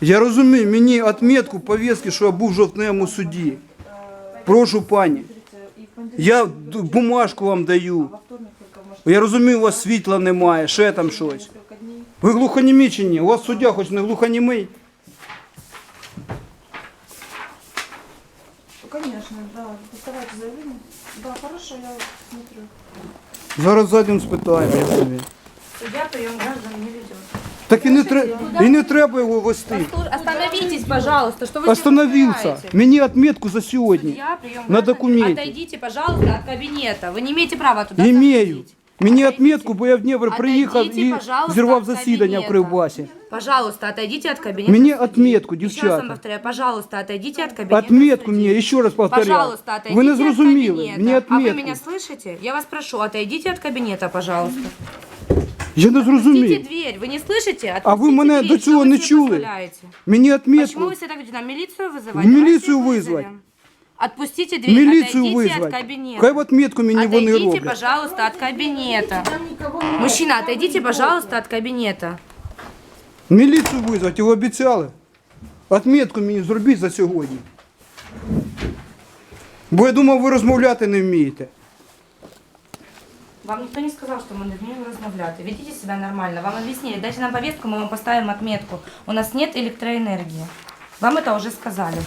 Я розумію, мені отметку повістки, що я був в жовтневому суді. Прошу пані. Я д- бумажку вам даю. Я розумію, у вас світла немає, ще там щось. Ви глухонімі чи ні? У вас суддя хоч не глухонімий? Конечно, да. Доставайте заявление. Да, хорошо, я смотрю. Зараз зайдемо спитаємо. я собі. Судья прием граждан не ведет. Так і не, тре- і не треба його вести. Остановитесь, пожалуйста, что вы Остановився. делаете? Мені отметку за сьогодні. Судья, прием На граждан. документе. Отойдите, пожалуйста, от кабинета. Вы не имеете права туда Імею. заходить. Мені Отойдите. отметку, бо я в Дніпро приїхав Отойдите, і пожалуйста, зірвав от засідання в кабінета. Кривбасі. Пожалуйста, отойдите от кабинета. Мені судьи. отметку, Еще раз вам дівчата. повторяю, пожалуйста, отойдите от кабинета. Отметку судьи. мені, ще раз повторяю. Пожалуйста, отойдите Ви не от зрозуміли. кабинета. Мені А вы меня отметку. слышите? Я вас прошу, отойдите от кабинета, пожалуйста. Я не Отпустите зрозумів. дверь, вы не слышите? А ви Отпустите мене дверь. до цього Что вы не себе чули? позволяете? Мені Почему отметку. вы себя так ведете? Нам милицию вызывать? В милицию Давайте вызвать. вызовем. Отпустите дверь, Міліцію отойдите от визвати. кабинета. Хай в отметку мені вони Отойдите, роблять. пожалуйста, от кабинета. Мужчина, отойдите, пожалуйста, от кабинета. Міліцію визвати, його обіцяли. Отметку мені зробіть за сьогодні. Бо я думав, ви розмовляти не вмієте. Вам никто не сказал, что мы не умеем размовлять. Ведите себя нормально. Вам объяснили. Дайте нам повестку, мы вам поставим отметку. У нас нет электроэнергии. Вам это уже сказали.